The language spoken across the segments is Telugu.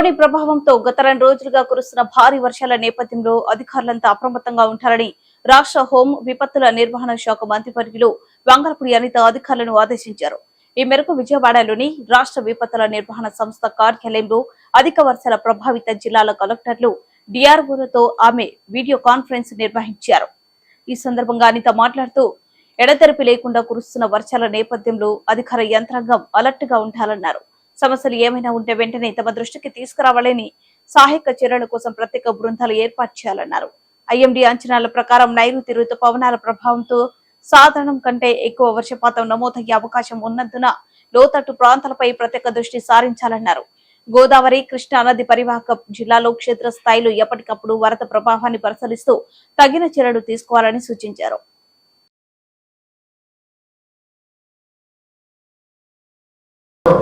ద్రోణి ప్రభావంతో గత రెండు రోజులుగా కురుస్తున్న భారీ వర్షాల నేపథ్యంలో అధికారులంతా అప్రమత్తంగా ఉంటారని రాష్ట్ర హోం విపత్తుల నిర్వహణ శాఖ మంత్రివర్యులు వంగలపూడి అనిత అధికారులను ఆదేశించారు. ఈ మేరకు విజయవాడలోని రాష్ట్ర విపత్తుల నిర్వహణ సంస్థ కార్యాలయంలో అధిక వర్షాల ప్రభావిత జిల్లాల కలెక్టర్లు డిఆర్ఓలతో ఆమె వీడియో కాన్ఫరెన్స్ నిర్వహించారు. ఈ సందర్భంగా అనిత మాట్లాడుతూ ఎడతెరిపి లేకుండా కురుస్తున్న వర్షాల నేపథ్యంలో అధికార యంత్రాంగం అలర్ట్గా ఉండాలన్నారు. సమస్యలు ఏమైనా ఉంటే వెంటనే తమ దృష్టికి తీసుకురావాలని సహాయక చర్యల కోసం ప్రత్యేక బృందాలు ఏర్పాటు చేయాలన్నారు. ఐఎండీ అంచనాల ప్రకారం నైరుతి ఋతుపవనాల ప్రభావంతో సాధారణం కంటే ఎక్కువ వర్షపాతం నమోదయ్యే అవకాశం ఉన్నందున లోతట్టు ప్రాంతాలపై ప్రత్యేక దృష్టి సారించాలన్నారు. గోదావరి కృష్ణా నది పరివాహక జిల్లాలో క్షేత్రస్థాయిలో ఎప్పటికప్పుడు వరద ప్రభావాన్ని పరిశీలిస్తూ తగిన చర్యలు తీసుకోవాలని సూచించారు.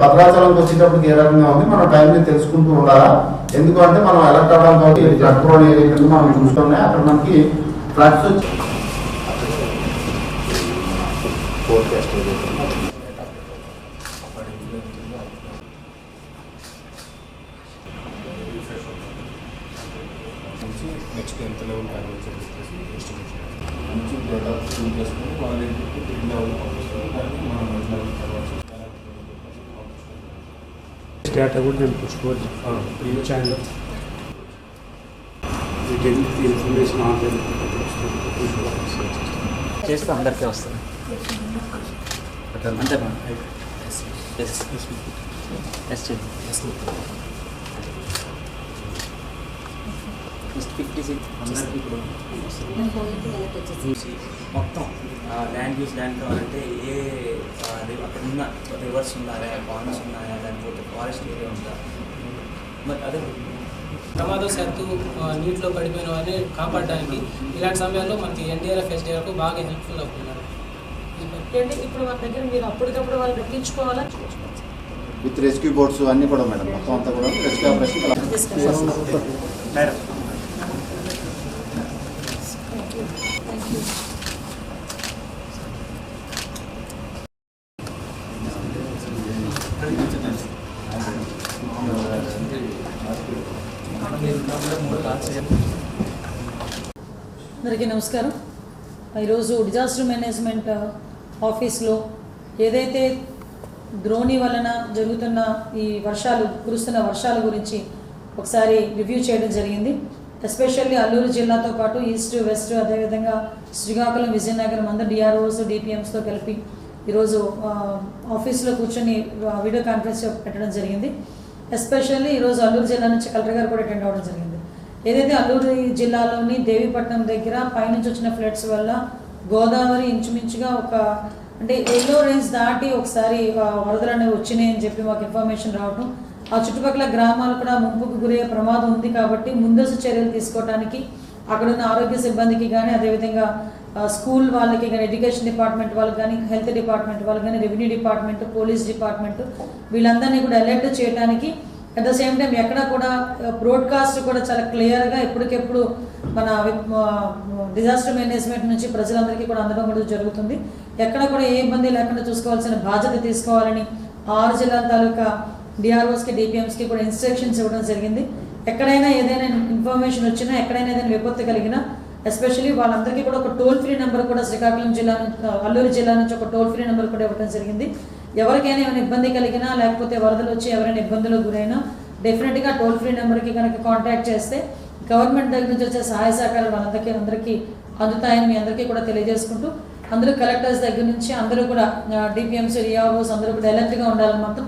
భద్రాచలంకి వచ్చేటప్పుడు ఏ రకంగా ఉంది? మనం టైం తెలుసుకుంటూ ఉండాలా? ఎందుకంటే మనం అలర్ట్ అవ్వడానికి కంట్రోల్ ఏరియా మనం చూసుకున్నాయి అక్కడ మనకి ఫ్లడ్స్ వచ్చి నెక్స్ట్ ఎంత లెవెల్ ఎస్టిమేషన్ మంచి డేటా చేసుకుని వాళ్ళ ఇంటికి లెవెల్ పంపిస్తారు. మనం మంచి లెవెల్ డేటా కూడా నేను పుచ్చుకోవచ్చు ఇచ్చాను ఇన్ఫర్మేషన్ ఆన్లైన్ చేస్తే అందరికీ వస్తుంది. అంతే ఎస్ ఫిఫ్టీ సిక్స్ అందరికీ ఇప్పుడు. చూసి మొత్తం. ల్యాండ్ యూస్ ల్యాండ్ కావాలంటే ఏ అక్కడ ఉన్న రివర్స్ ఉన్నాయా పాండ్స్ ఉన్నాయా లేకపోతే ఫారెస్ట్ ఏరియా ఉందా? మరి అదే. ప్రమాదవశాత్తు నీటిలో పడిపోయిన వారిని కాపాడడానికి ఇలాంటి సమయాల్లో మనకి ఎన్డీఆర్ఎఫ్ ఎస్డీఆర్ఎఫ్ బాగా హెల్ప్ఫుల్ అవుతున్నారు. అంటే ఇప్పుడు మన దగ్గర మీరు అప్పటికప్పుడు వాళ్ళు రప్పించుకోవాలా విత్ రెస్క్యూ బోట్స్ అన్ని కూడా మేడం మొత్తం అంతా కూడా రెస్క్యూ ఆపరేషన్ అందరికీ నమస్కారం. ఈరోజు డిజాస్టర్ మేనేజ్మెంట్ ఆఫీస్లో ఏదైతే ద్రోణి వలన జరుగుతున్న ఈ వర్షాలు కురుస్తున్న వర్షాల గురించి ఒకసారి రివ్యూ చేయడం జరిగింది. ఎస్పెషల్లీ అల్లూరు జిల్లాతో పాటు ఈస్ట్ వెస్ట్ అదేవిధంగా శ్రీకాకుళం విజయనగరం అందరు డిఆర్ఓస్ డిపిఎంస్తో కలిపి ఈరోజు ఆఫీస్లో కూర్చొని వీడియో కాన్ఫరెన్స్ పెట్టడం జరిగింది. ఎస్పెషల్లీ ఈరోజు అల్లూరు జిల్లా నుంచి కలెక్టర్ గారు కూడా అటెండ్ అవ్వడం జరిగింది. ఏదైతే అల్లూరు జిల్లాలోని దేవీపట్నం దగ్గర పైనుంచి వచ్చిన ఫ్లడ్స్ వల్ల గోదావరి ఇంచుమించుగా ఒక అంటే ఎల్లో రేంజ్ దాటి ఒకసారి వరదలు అనేవి వచ్చినాయి అని చెప్పి మాకు ఇన్ఫర్మేషన్ రావడం ఆ చుట్టుపక్కల గ్రామాలు కూడా ముంపుకు గురయ్యే ప్రమాదం ఉంది కాబట్టి ముందస్తు చర్యలు తీసుకోవడానికి అక్కడున్న ఆరోగ్య సిబ్బందికి కానీ అదేవిధంగా స్కూల్ వాళ్ళకి కానీ ఎడ్యుకేషన్ డిపార్ట్మెంట్ వాళ్ళకి కానీ హెల్త్ డిపార్ట్మెంట్ వాళ్ళకి కానీ రెవెన్యూ డిపార్ట్మెంట్ పోలీస్ డిపార్ట్మెంట్ వీళ్ళందరినీ కూడా అలర్ట్ చేయడానికి అట్ ద సేమ్ టైం ఎక్కడ కూడా బ్రోడ్కాస్ట్ కూడా చాలా క్లియర్గా ఎప్పటికెప్పుడు మన డిజాస్టర్ మేనేజ్మెంట్ నుంచి ప్రజలందరికీ కూడా అందడం కూడా జరుగుతుంది. ఎక్కడ కూడా ఏ ఇబ్బంది లేకుండా చూసుకోవాల్సిన బాధ్యత తీసుకోవాలని ఆరు జిల్లాల తాలూకా డిఆర్ఓస్కి డిపిఎంస్కి కూడా ఇన్స్ట్రక్షన్స్ ఇవ్వడం జరిగింది. ఎక్కడైనా ఏదైనా ఇన్ఫర్మేషన్ వచ్చినా ఎక్కడైనా ఏదైనా విపత్తు కలిగినా ఎస్పెషల్లీ వాళ్ళందరికీ కూడా ఒక టోల్ ఫ్రీ నెంబర్ కూడా శ్రీకాకుళం జిల్లా నుంచి అల్లూరు జిల్లా నుంచి ఒక టోల్ ఫ్రీ నెంబర్ కూడా ఇవ్వడం జరిగింది. ఎవరికైనా ఏమైనా ఇబ్బంది కలిగినా లేకపోతే వరదలు వచ్చి ఎవరైనా ఇబ్బందులకు గురైనా డెఫినెట్గా టోల్ ఫ్రీ నెంబర్కి కనుక కాంటాక్ట్ చేస్తే గవర్నమెంట్ దగ్గర నుంచి వచ్చే సహాయ సహకారాలు వాళ్ళందరికీ అందరికీ అందుతాయని మీ అందరికీ కూడా తెలియజేసుకుంటూ అందరూ కలెక్టర్స్ దగ్గర నుంచి అందరూ కూడా డిపిఎంసీ రియాబోస్ అందరూ కూడా అలర్ట్గా ఉండాలని మాత్రం